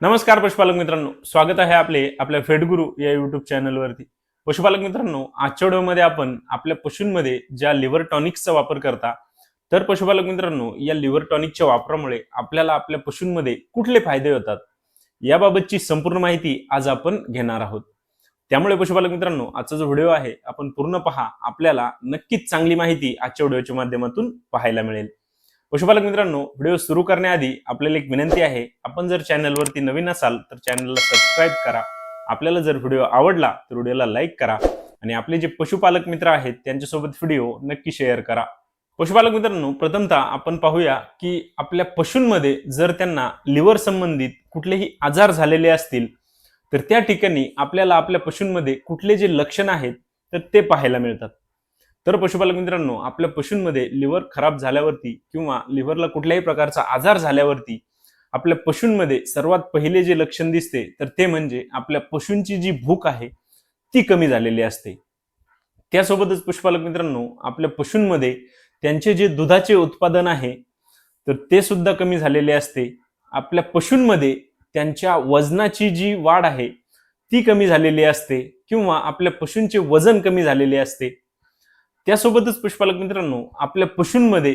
नमस्कार पशुपालक मित्रांनो. स्वागत आहे आपले आपल्या फेडगुरु या युट्यूब चॅनलवरती पशुपालक मित्रांनो आजच्या व्हिडिओमध्ये आपण आपल्या पशूंमध्ये ज्या लिव्हर टॉनिक्सचा वापर करता तर पशुपालक मित्रांनो या लिव्हर टॉनिकच्या वापरामुळे आपल्याला आपल्या पशूंमध्ये कुठले फायदे होतात? याबाबतची संपूर्ण माहिती आज आपण घेणार आहोत. त्यामुळे पशुपालक मित्रांनो आजचा जो व्हिडिओ आहे आपण पूर्ण पहा. आपल्याला नक्कीच चांगली माहिती आजच्या व्हिडिओच्या माध्यमातून पाहायला मिळेल. पशुपालक मित्रांनो व्हिडिओ सुरू करण्याआधी आपल्याला एक विनंती आहे. आपण जर चॅनलवरती नवीन असाल तर चॅनलला सबस्क्राईब करा. आपल्याला जर व्हिडिओ आवडला तर व्हिडिओला लाईक करा आणि आपले जे पशुपालक मित्र आहेत त्यांच्यासोबत व्हिडिओ नक्की शेअर करा. पशुपालक मित्रांनो प्रथमतः आपण पाहूया की आपल्या पशूंमध्ये जर त्यांना लिव्हर संबंधित कुठलेही आजार झालेले असतील तर त्या ठिकाणी आपल्याला आपल्या पशूंमध्ये कुठले जे लक्षण आहेत तर ते पाहायला मिळतात. तर पशुपालक मित्रांनो आपल्या पशूंमध्ये लिव्हर खराब झाल्यावरती किंवा लिव्हरला कुठल्याही प्रकारचा आजार झाल्यावरती आपल्या पशूंमध्ये सर्वात पहिले जे लक्षण दिसते तर ते म्हणजे आपल्या पशूंची जी भूक आहे ती कमी झालेली असते. त्यासोबतच पशुपालक मित्रांनो आपल्या पशूंमध्ये त्यांचे जे दुधाचे उत्पादन आहे तर ते सुद्धा कमी झालेले असते. आपल्या पशूंमध्ये त्यांच्या वजनाची जी वाढ आहे ती कमी झालेली असते किंवा आपल्या पशूंचे वजन कमी झालेले असते. त्यासोबतच पशुपालक मित्रांनो आपल्या पशूंमध्ये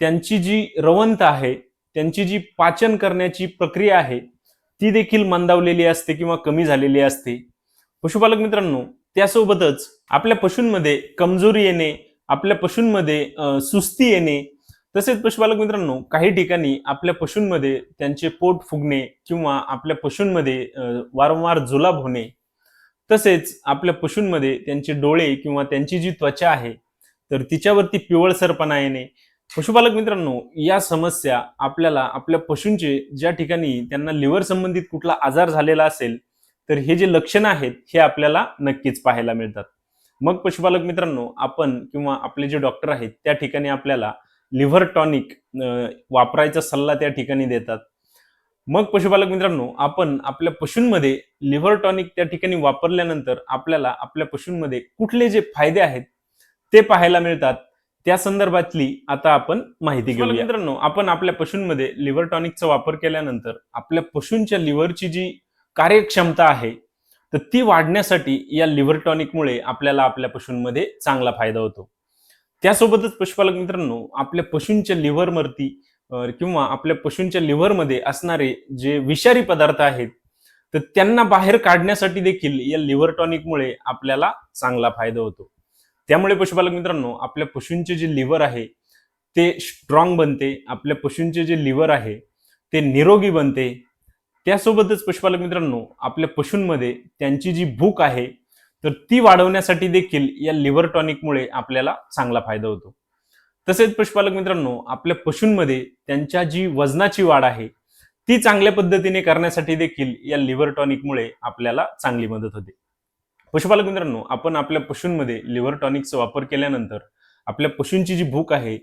त्यांची जी रवंत आहे त्यांची जी पाचन करण्याची प्रक्रिया आहे ती देखील मंदावलेली असते किंवा कमी झालेली असते. पशुपालक मित्रांनो त्यासोबतच आपल्या पशूंमध्ये कमजोरी येणे आपल्या पशूंमध्ये सुस्ती येणे तसेच पशुपालक मित्रांनो काही ठिकाणी आपल्या पशूंमध्ये त्यांचे पोट फुगणे किंवा आपल्या पशूंमध्ये वारंवार जुलाब होणे तसेच आपल्या पशूंमध्ये त्यांचे डोळे किंवा त्यांची जी त्वचा आहे तर तिच्यावरती पिवळसरपणा येणे. पशुपालक मित्रांनो या समस्या आपल्याला आपल्या पशूंचे ज्या ठिकाणी त्यांना लिव्हर संबंधित कुठला आजार झालेला असेल तर हे जे लक्षणं आहेत हे आपल्याला नक्कीच पाहायला मिळतात. मग पशुपालक मित्रांनो आपण किंवा आपले जे डॉक्टर आहेत त्या ठिकाणी आपल्याला लिव्हर टॉनिक वापरायचा सल्ला त्या ठिकाणी देतात. मग पशुपालक मित्रांनो आपण आपल्या पशूंमध्ये लिव्हर टॉनिक त्या ठिकाणी वापरल्यानंतर आपल्याला आपल्या पशूंमध्ये कुठले जे फायदे आहेत ते पाहायला मिळतात. त्या संदर्भातली आता आपण माहिती घेऊया. मित्रांनो आपण आपल्या पशूंमध्ये लिव्हर टॉनिकचा वापर केल्यानंतर आपल्या पशूंच्या लिव्हरची जी कार्यक्षमता आहे तर ती वाढण्यासाठी या लिव्हर टॉनिकमुळे आपल्याला आपल्या पशूंमध्ये चांगला फायदा होतो. त्यासोबतच पशुपालक मित्रांनो आपल्या पशूंच्या लिव्हरवरती किंवा आपल्या पशूंच्या लिव्हरमध्ये असणारे जे विषारी पदार्थ आहेत तर त्यांना बाहेर काढण्यासाठी देखील या लिव्हर टॉनिकमुळे आपल्याला चांगला फायदा होतो. त्यामुळे पशुपालक मित्रांनो आपल्या पशूंचे जे लिव्हर आहे ते स्ट्रॉंग बनते. आपल्या पशूंचे जे लिव्हर आहे ते निरोगी बनते. त्यासोबतच पशुपालक मित्रांनो आपल्या पशूंमध्ये त्यांची जी भूक आहे तर ती वाढवण्यासाठी देखील या लिव्हर टॉनिकमुळे आपल्याला चांगला फायदा होतो. तसेच पशुपालक मित्रांनो आपल्या पशूंमध्ये त्यांच्या जी वजनाची वाढ आहे ती चांगल्या पद्धतीने करण्यासाठी देखील या लिव्हर टॉनिकमुळे आपल्याला चांगली मदत होते. पशुपालक मित्रांनो आपण आपल्या पशूंमध्ये लिव्हर टॉनिकचा वापर केल्यानंतर आपल्या पशूंची जी भूक आहे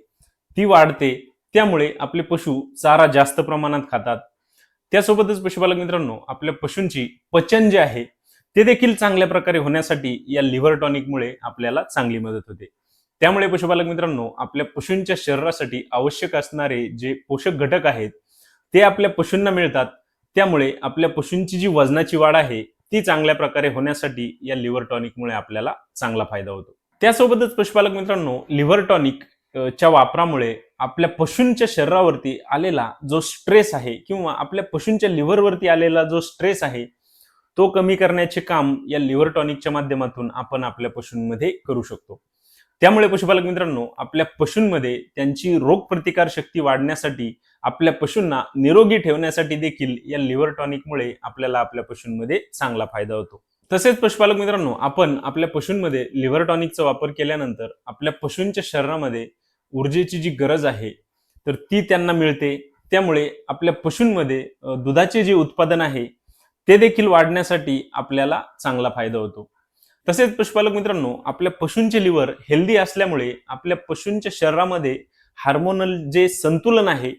ती वाढते. त्यामुळे आपले पशु चारा जास्त प्रमाणात खातात. त्यासोबतच पशुपालक मित्रांनो आपल्या पशूंची पचन जे आहे ते देखील चांगल्या प्रकारे होण्यासाठी या लिव्हर टॉनिकमुळे आपल्याला चांगली मदत होते. त्यामुळे पशुपालक मित्रांनो आपल्या पशूंच्या शरीरासाठी आवश्यक असणारे जे पोषक घटक आहेत ते आपल्या पशूंना मिळतात. त्यामुळे आपल्या पशूंची जी वजनाची वाढ आहे ती चांगल्या प्रकारे होण्यासाठी या लिव्हर टॉनिकमुळे आपल्याला चांगला फायदा होतो. त्यासोबतच पशुपालक मित्रांनो लिव्हर टॉनिक च्या वापरामुळे आपल्या पशूंच्या शरीरावरती आलेला जो स्ट्रेस आहे किंवा आपल्या पशूंच्या लिव्हरवरती आलेला जो स्ट्रेस आहे तो कमी करण्याचे काम या लिव्हर टॉनिकच्या माध्यमातून आपण आपल्या पशूंमध्ये करू शकतो. त्यामुळे पशुपालक मित्रांनो आपल्या पशूंमध्ये त्यांची रोगप्रतिकार शक्ती वाढण्यासाठी आपल्या पशूंना निरोगी ठेवण्यासाठी देखील या लिव्हर टॉनिकमुळे आपल्याला आपल्या पशूंमध्ये चांगला फायदा होतो. तसेच पशुपालक मित्रांनो आपण आपल्या पशूंमध्ये लिव्हर टॉनिकचा वापर केल्यानंतर आपल्या पशूंच्या शरीरामध्ये ऊर्जेची जी गरज आहे तर ती त्यांना मिळते. त्यामुळे आपल्या पशूंमध्ये दुधाचे जे उत्पादन आहे ते देखील वाढण्यासाठी आपल्याला चांगला फायदा होतो. तसेच पशुपालक मित्रांनो आपल्या पशूंचे लिव्हर हेल्दी असल्यामुळे आपल्या पशूंच्या शरीरामध्ये हार्मोनल जे संतुलन आहे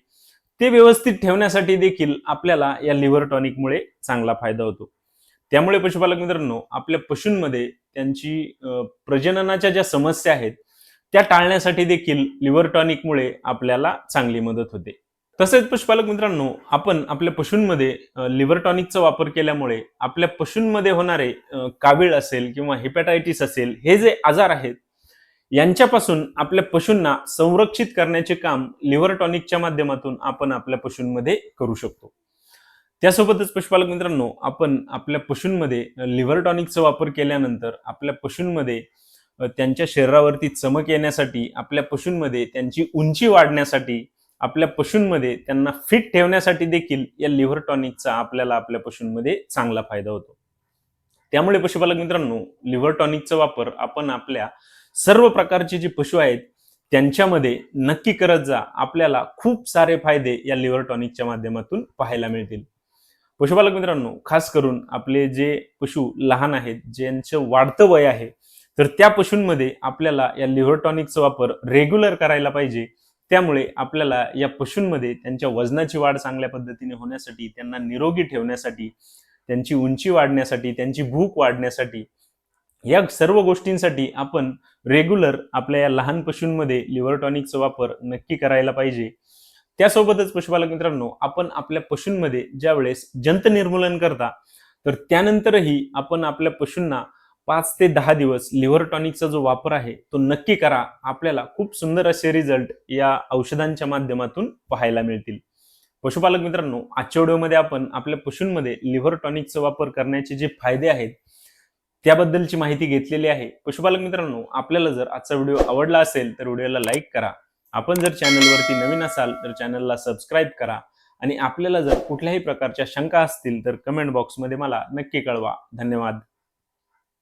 ते व्यवस्थित ठेवण्यासाठी देखील आपल्याला या लिव्हर टॉनिकमुळे चांगला फायदा होतो. त्यामुळे पशुपालक मित्रांनो आपल्या पशूंमध्ये त्यांची प्रजननाच्या ज्या समस्या आहेत त्या टाळण्यासाठी देखील लिव्हर टॉनिकमुळे आपल्याला चांगली मदत होते. तसेच पशुपालक मित्रांनो आपण आपल्या पशूंमध्ये लिव्हर टॉनिकचा वापर केल्यामुळे आपल्या पशूंमध्ये होणारे कावीळ असेल किंवा हेपॅटायटिस असेल हे जे आजार आहेत यांच्यापासून आपल्या पशूंना संरक्षित करण्याचे काम लिव्हर टॉनिकच्या माध्यमातून आपण आपल्या पशूंमध्ये करू शकतो. त्यासोबतच पशुपालक मित्रांनो आपण आपल्या पशूंमध्ये लिव्हर टॉनिकचा वापर केल्यानंतर आपल्या पशूंमध्ये त्यांच्या शरीरावरती चमक येण्यासाठी आपल्या पशूंमध्ये त्यांची उंची वाढण्यासाठी आपल्या पशूंमध्ये त्यांना फिट ठेवण्यासाठी देखील या लिव्हर टॉनिकचा आपल्याला आपल्या पशूंमध्ये चांगला फायदा होतो. त्यामुळे पशुपालक मित्रांनो लिव्हर टॉनिकचा वापर आपण आपल्या सर्व प्रकारचे जे पशु आहेत त्यांच्यामध्ये नक्की करत जा. आपल्याला खूप सारे फायदे या लिव्हर टॉनिकच्या माध्यमातून पाहायला मिळतील. पशुपालक मित्रांनो खास करून आपले जे पशु लहान आहेत ज्यांचं वाढतं वय आहे तर त्या पशूंमध्ये आपल्याला या लिव्हर टॉनिकचा वापर रेग्युलर करायला पाहिजे. त्यामुळे आपल्याला या पशूंमध्ये त्यांच्या वजनाची वाढ चांगल्या पद्धतीने होण्यासाठी त्यांना निरोगी ठेवण्यासाठी त्यांची उंची वाढण्यासाठी त्यांची भूक वाढण्यासाठी या सर्व गोष्टींसाठी आपण रेग्युलर आपल्या या लहान पशूंमध्ये लिव्हर टॉनिकचा वापर नक्की करायला पाहिजे. त्यासोबतच पशुपालक मित्रांनो आपण आपल्या पशूंमध्ये ज्यावेळेस जंत निर्मूलन करता तर त्यानंतरही आपण आपल्या पशूंना पाच ते दहा दिवस लिव्हर टॉनिकचा जो वापर आहे तो नक्की करा. आपल्याला खूप सुंदर असे रिझल्ट या औषधांच्या माध्यमातून पाहायला मिळतील. पशुपालक मित्रांनो आजच्या व्हिडिओमध्ये आपण आपल्या पशूंमध्ये लिव्हर टॉनिकचा वापर करण्याचे जे फायदे आहेत त्याबद्दलची माहिती घेतलेली आहे. पशुपालक मित्रांनो आपल्याला जर आजचा व्हिडिओ आवडला असेल तर व्हिडिओला लाईक करा. आपण जर चॅनलवरती नवीन असाल तर चॅनलला सबस्क्राईब करा. आणि आपल्याला जर कुठल्याही प्रकारच्या शंका असतील तर कमेंट बॉक्समध्ये मला नक्की कळवा. धन्यवाद.